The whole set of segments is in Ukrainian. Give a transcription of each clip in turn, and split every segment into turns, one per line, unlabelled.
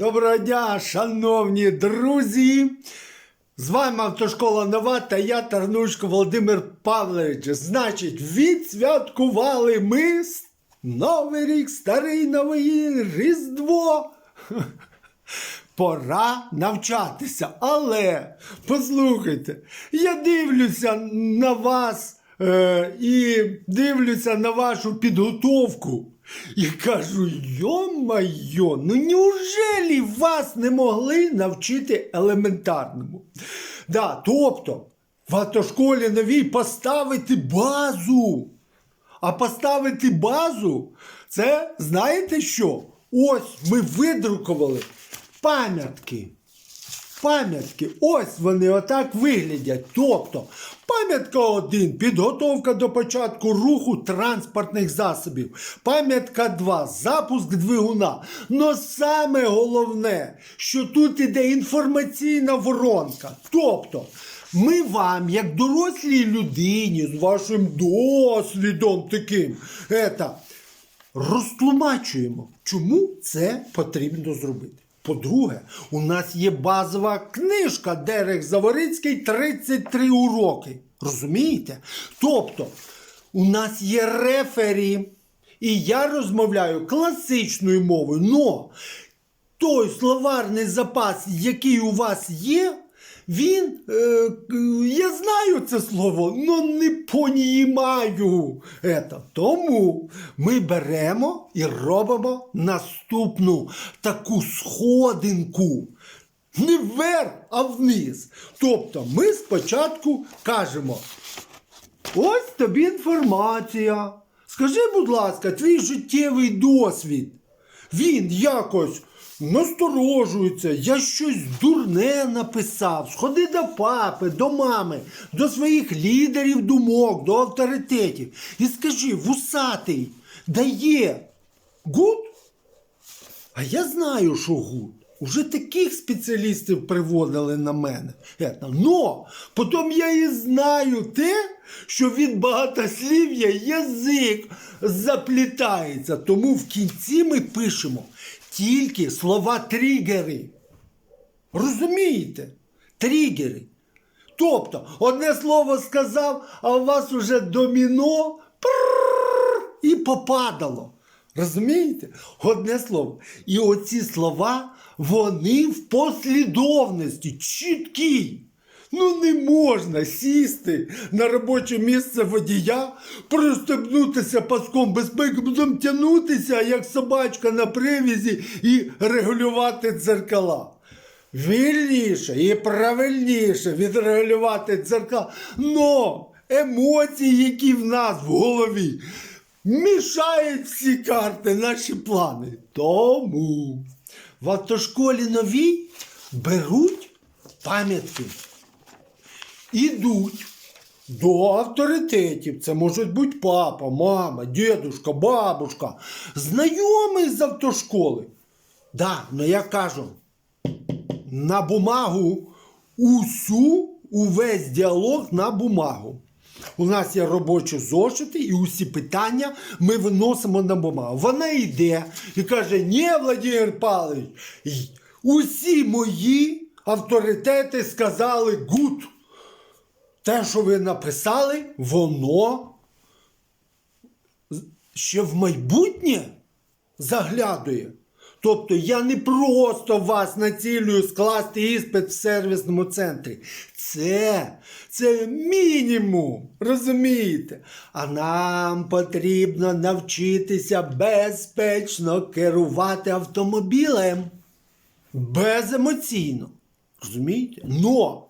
Доброго дня, шановні друзі! З вами автошкола Нова та я Тарнушко Володимир Павлович. Значить, відсвяткували ми Новий рік, старий новий Різдво. Пора навчатися. Але послухайте, я дивлюся на вас е, і дивлюся на вашу підготовку. І кажу, йо-майо, ну неужели вас не могли навчити елементарному? Да, тобто, в автошколі новій поставити базу. А поставити базу, це знаєте що? Ось ми видрукували пам'ятки. Пам'ятки, ось вони отак виглядять. Тобто, пам'ятка 1 підготовка до початку руху транспортних засобів. Пам'ятка 2 запуск двигуна. Но саме головне, що тут іде інформаційна воронка. Тобто, ми вам, як дорослій людині, з вашим досвідом таким, ета, розтлумачуємо, чому це потрібно зробити. По-друге, у нас є базова книжка Дерек Заворицький 33 уроки. Розумієте? Тобто, у нас є рефері, і я розмовляю класичною мовою, но той словарний запас, який у вас є, він, е, я знаю це слово, але не понімаю. Тому ми беремо і робимо наступну таку сходинку. Не вверх, а вниз. Тобто ми спочатку кажемо, ось тобі інформація. Скажи, будь ласка, твій життєвий досвід. Він якось насторожується, я щось дурне написав. Сходи до папи, до мами, до своїх лідерів думок, до авторитетів. І скажи, вусатий дає гуд? А я знаю, що гуд. Уже таких спеціалістів приводили на мене. Но потім я і знаю те, що від багатослів'я язик заплітається. Тому в кінці ми пишемо тільки слова тригери. Розумієте? Тригери. Тобто, одне слово сказав, а у вас уже доміно і попадало. Розумієте? Одне слово. І оці слова, вони в послідовності, чіткі. Ну не можна сісти на робоче місце водія, пристебнутися паском безпеки, потім тягнутися, як собачка на привізі, і регулювати дзеркала. Вільніше і правильніше відрегулювати дзеркала. Но емоції, які в нас в голові, мішають всі карти, наші плани. Тому в автошколі новій беруть пам'ятки. Ідуть до авторитетів. Це можуть бути папа, мама, дідушка, бабушка, знайомий з автошколи. Да, ну я кажу, на бумагу усю, увесь діалог на бумагу. У нас є робочі зошити, і усі питання ми виносимо на бумагу. Вона йде і каже: Ні, Владимир Павлович, усі мої авторитети сказали гуд. Те, що ви написали, воно ще в майбутнє заглядує. Тобто я не просто вас націлюю скласти іспит в сервісному центрі. Це, це мінімум, розумієте? А нам потрібно навчитися безпечно керувати автомобілем. Беземоційно. Розумієте? Но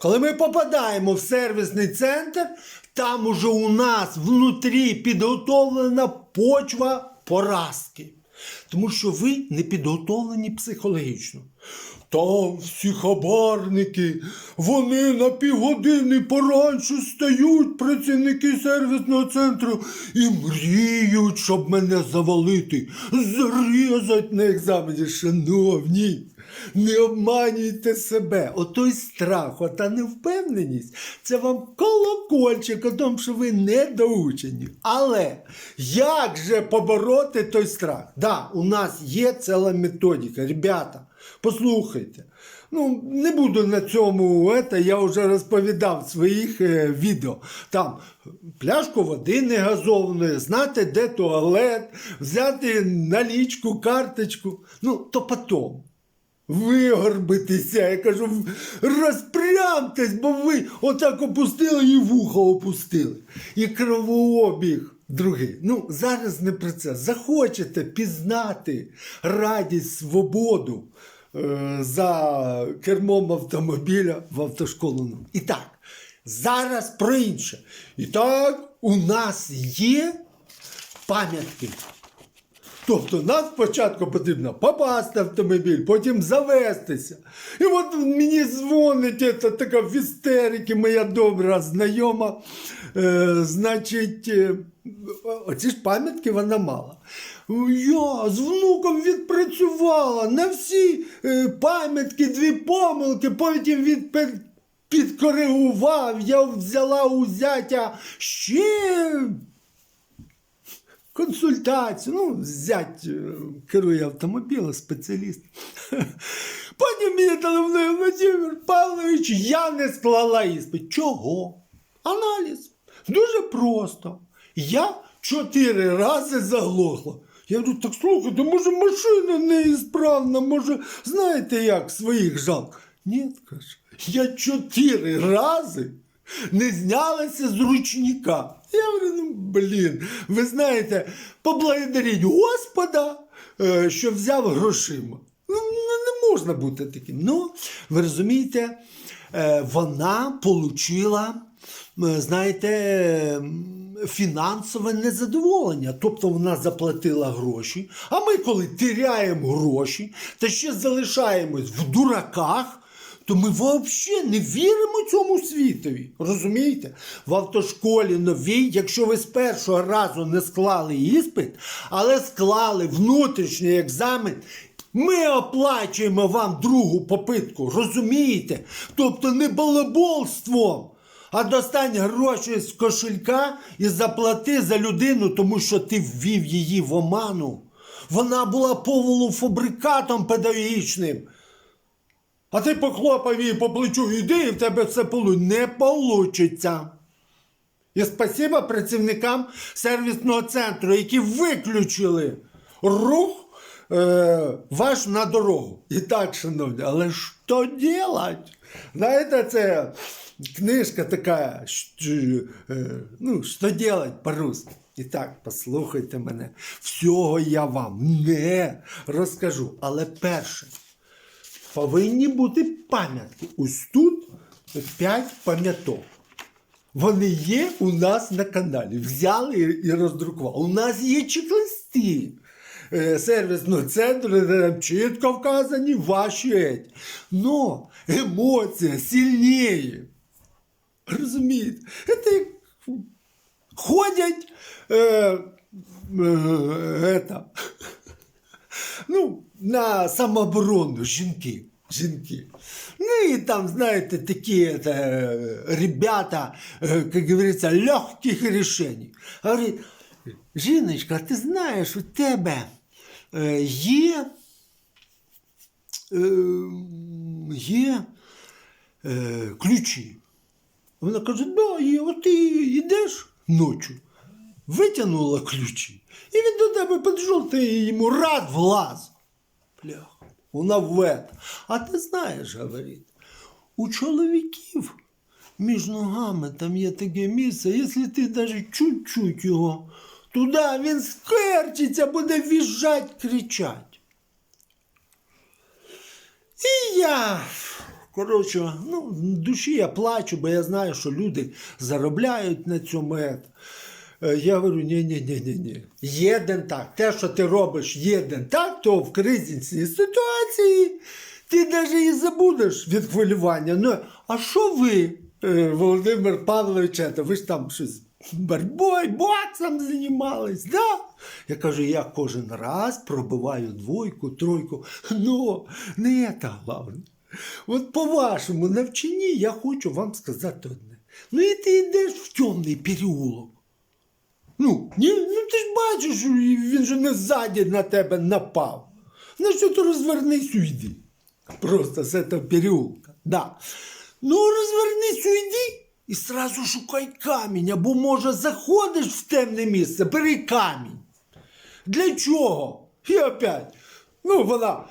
коли ми попадаємо в сервісний центр, там уже у нас внутрі підготовлена почва поразки. Тому що ви не підготовлені психологічно. Там всі хабарники, вони на півгодини поранше стають працівники сервісного центру і мріють, щоб мене завалити, зарізать на екзамені, шановні. Не обманюйте себе. Отой страх, ота невпевненість це вам колокольчик о тому, що ви недоучені. Але як же побороти той страх? Да, у нас є ціла методика. Ребята, послухайте. Ну, не буду на цьому, это, я вже розповідав в своїх е, відео. Там пляшку води негазованої, знати, де туалет, взяти налічку, карточку. Ну, то потом. Вигорбитися, я кажу, розпрямтесь, бо ви отак опустили і вухо опустили. І кровообіг другий. Ну, зараз не про це. Захочете пізнати радість, свободу е, за кермом автомобіля в автошколу. І так, зараз про інше. І так, у нас є пам'ятки. Тобто нам спочатку потрібно попасти в автомобіль, потім завестися. І от мені дзвонить ета така в істериці, моя добра знайома. Е, значить, е, оці ж пам'ятки вона мала. Я з внуком відпрацювала на всі е, пам'ятки, дві помилки, потім від, підкоригував, я взяла у зятя ще консультацію. Ну, зять е, керує автомобілем, спеціаліст. Потім мені телефонує Владимир Павлович, я не склала іспит. Чого? Аналіз. Дуже просто. Я чотири рази заглохла. Я говорю, так слухайте, може машина неісправна, може, знаєте як, своїх жалк. Ні, каже, я чотири рази не знялася з ручника. Я говорю, ну блін, ви знаєте, поблагодаріть Господа, е, що взяв грошима. Ну, не можна бути таким. Ну, ви розумієте, е, вона отримала, знаєте, фінансове незадоволення. Тобто вона заплатила гроші, а ми, коли тиряємо гроші та ще залишаємось в дураках, то ми взагалі не віримо цьому світові. Розумієте? В автошколі новій, якщо ви з першого разу не склали іспит, але склали внутрішній екзамен. Ми оплачуємо вам другу попитку, розумієте? Тобто не балаболством, а достань гроші з кошелька і заплати за людину, тому що ти ввів її в оману. Вона була полуфабрикатом педагогічним. А ти похлопав її по плечу, іди, і в тебе все полу не получиться. І спасіба працівникам сервісного центру, які виключили рух е, ваш на дорогу. І так, шановні, але що делать? Знаєте, це книжка така, що, е, ну, що делать по-русски. І так, послухайте мене, всього я вам не розкажу. Але перше, повинні бути пам'ятки. Ось тут 5 пам'яток. Вони є у нас на каналі. Взяли і- роздрукували. У нас є чек-листи е, сервісного центру, де чітко вказані ваші. Но емоція сильніє. Розумієте? Це ходять. Е, е, это, ну, на самооборону жінки. Жінки. Ну и там, знаете, такие это, э, ребята, э, как говорится, легких решений. Говорит, жіночка, ти знаєш, у тебе е, є, е, є е, ключі. Вона каже, да, є, от ти йдеш ночі, витягнула ключі, і він до тебе підійшов, ти йому рад влаз. Бляха, вона вет. А ти знаєш, говорить, у чоловіків між ногами там є таке місце, якщо ти навіть чуть-чуть його туди, він скерчиться, буде віжать, кричать. І я, коротше, ну, в душі я плачу, бо я знаю, що люди заробляють на цьому. Е, Я говорю, ні, ні, ні, ні, ні. Єден так. Те, що ти робиш єден так, то в кризисній ситуації ти навіть і забудеш від хвилювання. Ну, а що ви, е, Володимир Павлович, це, ви ж там щось Борьбой, боксом займались, да? Я кажу, я кожен раз пробиваю двойку, тройку. Ну, не це головне. От по вашому навчанні я хочу вам сказати одне. Ну і ти йдеш в темний переулок. Ну, ну ти ж бачиш, він же не ззаді на тебе напав. Ну що ти розвернись уйди. Просто з цього переулка. Да. Ну, розвернись уйди і сразу шукай камінь, або може заходиш в темне місце, бери камінь. Для чого? І опять. Ну, вона.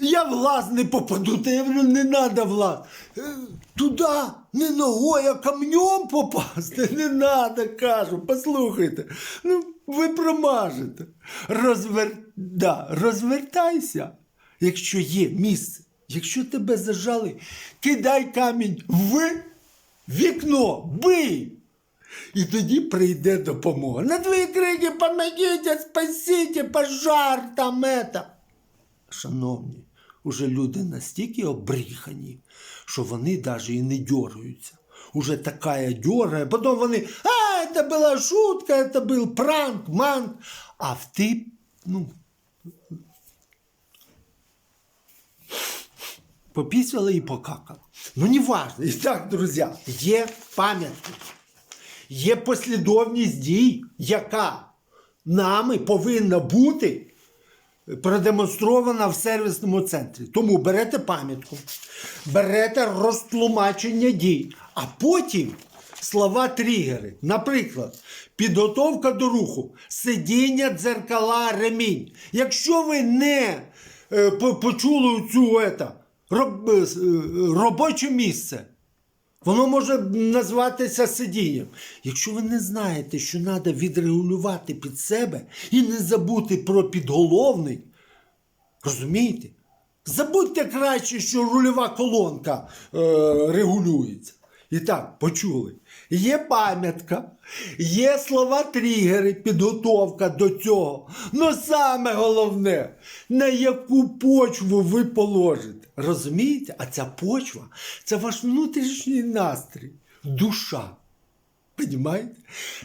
Я в лаз не попаду, та я говорю, не треба в лаз. Е, Туди не ногою, а камнем попасти. Не треба, кажу, послухайте. Ну, ви промажете. Розвер... да, розвертайся, якщо є місце. Якщо тебе зажали, кидай камінь в вікно, бий. І тоді прийде допомога. На твої крики помогите, спасіть, пожар там это. Шановні, уже люди настільки обріхані, що вони навіть і не дергаються. Уже така дергає, потім вони, а, це була шутка, це був пранк, манк. А в ти, ну, попісяли і покакали. Ну, не важно. І так, друзі, є пам'ятник, є послідовність дій, яка нами повинна бути продемонстрована в сервісному центрі. Тому берете пам'ятку, берете розтлумачення дій, а потім слова тригери. Наприклад, підготовка до руху, сидіння, дзеркала, ремінь. Якщо ви не е, почули цю ета, роб, е, е, робоче місце. Воно може назватися сидінням. Якщо ви не знаєте, що треба відрегулювати під себе і не забути про підголовний, розумієте? Забудьте краще, що рульова колонка е, регулюється. І так, почули. Є пам'ятка, є слова тригери, підготовка до цього. Ну саме головне, на яку почву ви положите. Розумієте? А ця почва це ваш внутрішній настрій, душа. Понимаєте?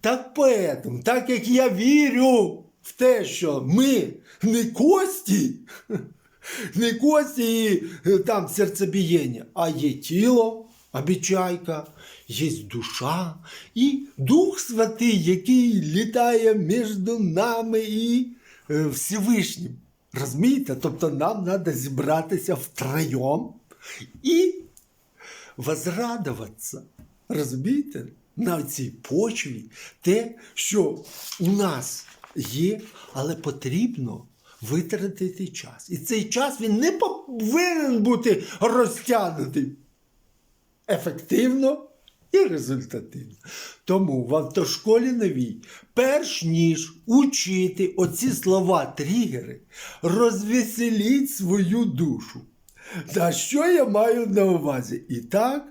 Так поэтому, так як я вірю в те, що ми не кості, не кості і е, там серцебієння, а є тіло, обічайка, є душа і Дух Святий, який літає між нами і е, Всевишнім. Розумієте? Тобто нам треба зібратися втроєм і возрадуватися. Розумієте? На цій почві те, що у нас є, але потрібно витратити час. І цей час він не повинен бути розтягнутий ефективно і результативно. Тому в автошколі новій, перш ніж учити оці слова тригери, розвеселіть свою душу. Та що я маю на увазі? І так,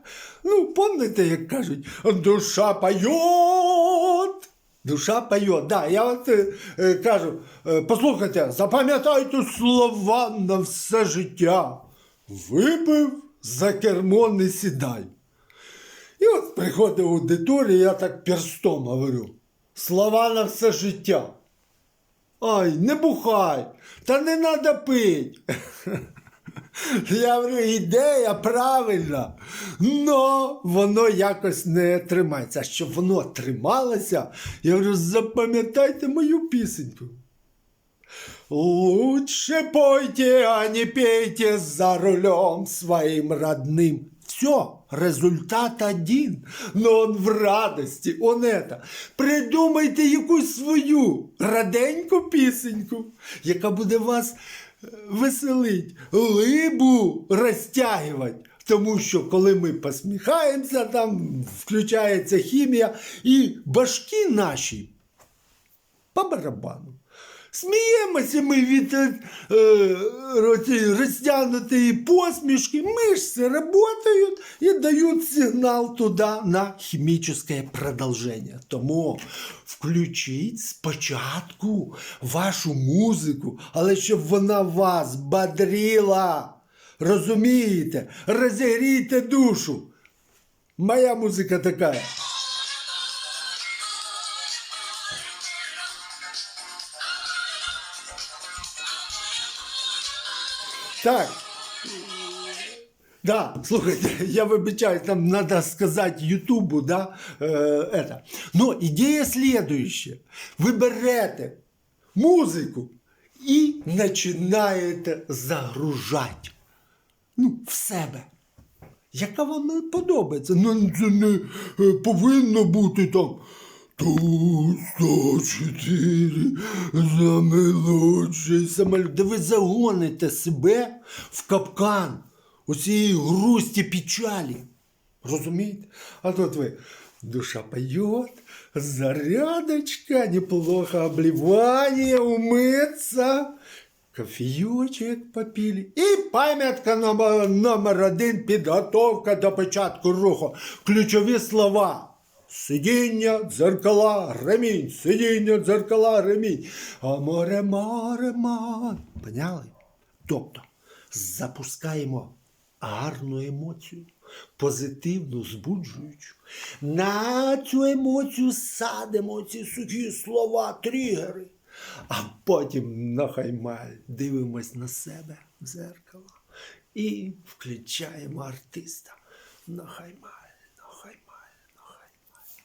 ну, пам'ятаєте, як кажуть, душа поет. Душа поет. Да, я от е, е, кажу, е, послухайте, запам'ятайте слова на все життя. Випив, за кермо не сідай. І от приходить аудиторія, я так перстом говорю. Слова на все життя. Ай, не бухай, та не треба пить. Я говорю, ідея правильна, но воно якось не тримається. А щоб воно трималося, я говорю, запам'ятайте мою пісеньку. Лучше пойте, а не пейте за рулем своим родным. Все, результат один, но он в радости, он это. Придумайте якусь свою раденьку пісеньку, яка буде вас е, веселить, либу розтягувати. Тому що коли ми посміхаємося, там включається хімія, і башки наші по барабану. Сміємося ми від е, е, розтягнутої посмішки, мишці працюють і дають сигнал туди на хімічне продовження. Тому включіть спочатку вашу музику, але щоб вона вас бодрила. Розумієте? Розігрійте душу. Моя музика така. Так. Да, слухайте, я вибачаюсь, там надо сказать Ютубу, да, э, это. Но идея следующая. Вы берете музику і починаєте загружати ну, в себе. Яка вам не подобається. Ну, це не е, повинно бути там. Ту 104 замилочий самоліт. Де ви загоните себе в капкан оцієї грусті печалі. Розумієте? А тут ви душа поет, зарядочка, неплохо обливание, умыться, кофеечек попили. І пам'ятка номер, номер один підготовка до початку руху. Ключові слова. Сидіння, дзеркала, ремінь, сидіння, дзеркала, ремінь. А море, море, море. Поняли? Тобто запускаємо гарну емоцію, позитивну, збуджуючу. На цю емоцію садимо ці сухі слова, тригери. А потім на хаймаль дивимось на себе в зеркало і включаємо артиста на хаймаль, на хаймаль, на хаймаль.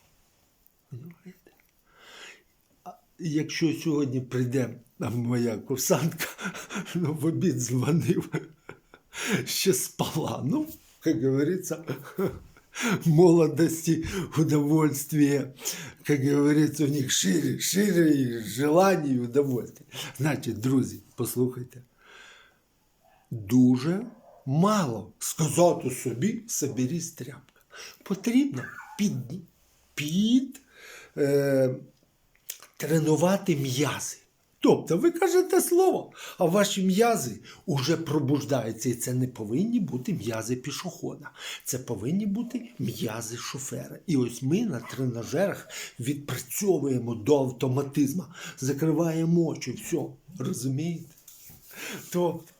Понимаєте? А Якщо сьогодні прийде моя курсантка, ну, в обід дзвонив, ще спала. Ну, как говорится, молодости, удовольствие, как говорится, у них шире, шире желання і удовольствие. Значить, друзі, послухайте, дуже мало сказати собі соберись тряпка. Потрібно під, під е, тренувати м'язи. Тобто ви кажете слово, а ваші м'язи вже пробуждаються. І це не повинні бути м'язи пішохода. Це повинні бути м'язи шофера. І ось ми на тренажерах відпрацьовуємо до автоматизму, закриваємо очі, все, розумієте? Тобто,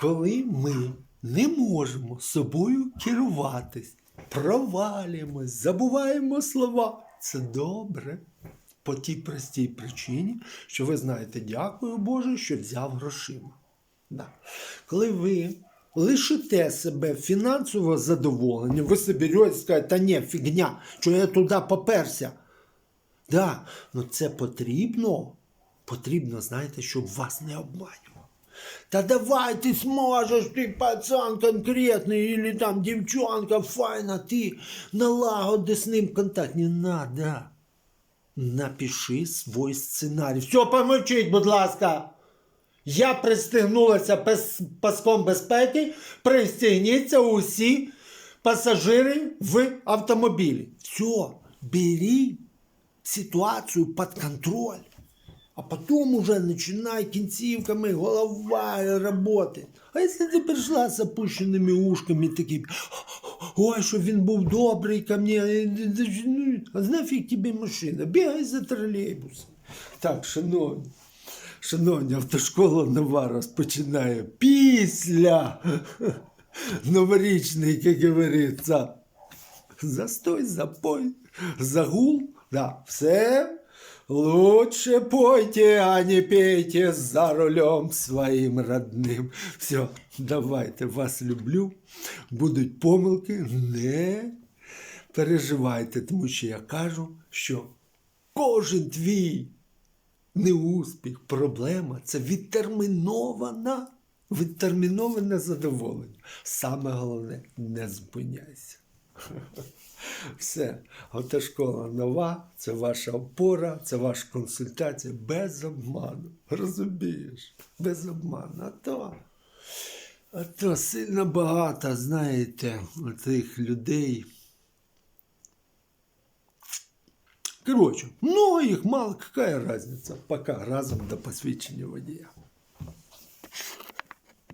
коли ми не можемо собою керуватись, провалюємось, забуваємо слова, це добре. По тій простій причині, що ви знаєте, дякую Боже, що взяв грошима. Да. Коли ви лишите себе фінансового задоволення, ви собі скажете, та ні, фігня, що я туди поперся. Да, ну це потрібно. Потрібно, знаєте, щоб вас не обманював. Та давай ти зможеш, ти пацан конкретний, или там дівчонка файна, ти налагоди з ним контакт. Не надо. Напиши свой сценарій. Все, помовчіть, будь ласка. Я пристегнулася пас- паском безпеки. Пристегніться усі пасажири в автомобілі. Все, бери ситуацію під контроль. А потом уже начинай кінцівками голова работать. А якщо ти прийшла з опущеними ушками, такий, ой, що він був добрий ко ну, а нафіг тобі машина, бігай за тролейбусом. Так, шановні, шановні, автошкола нова розпочинає після новорічний, як говориться, застой, запой, загул, да, все. Лучше пойте, а не пейте за рулем своим родным. Все, давайте, вас люблю. Будуть помилки, не переживайте, тому що я кажу, що кожен твій неуспіх, проблема це відтермінована, відтерміноване задоволення. Саме головне, не зупиняйся. Все, автошкола нова, це ваша опора, це ваша консультація без обману. Розумієш? Без обману. А то, а то сильно багато, знаєте, тих людей. Короче, много их, мало, какая разница, пока разом до посвящения водія.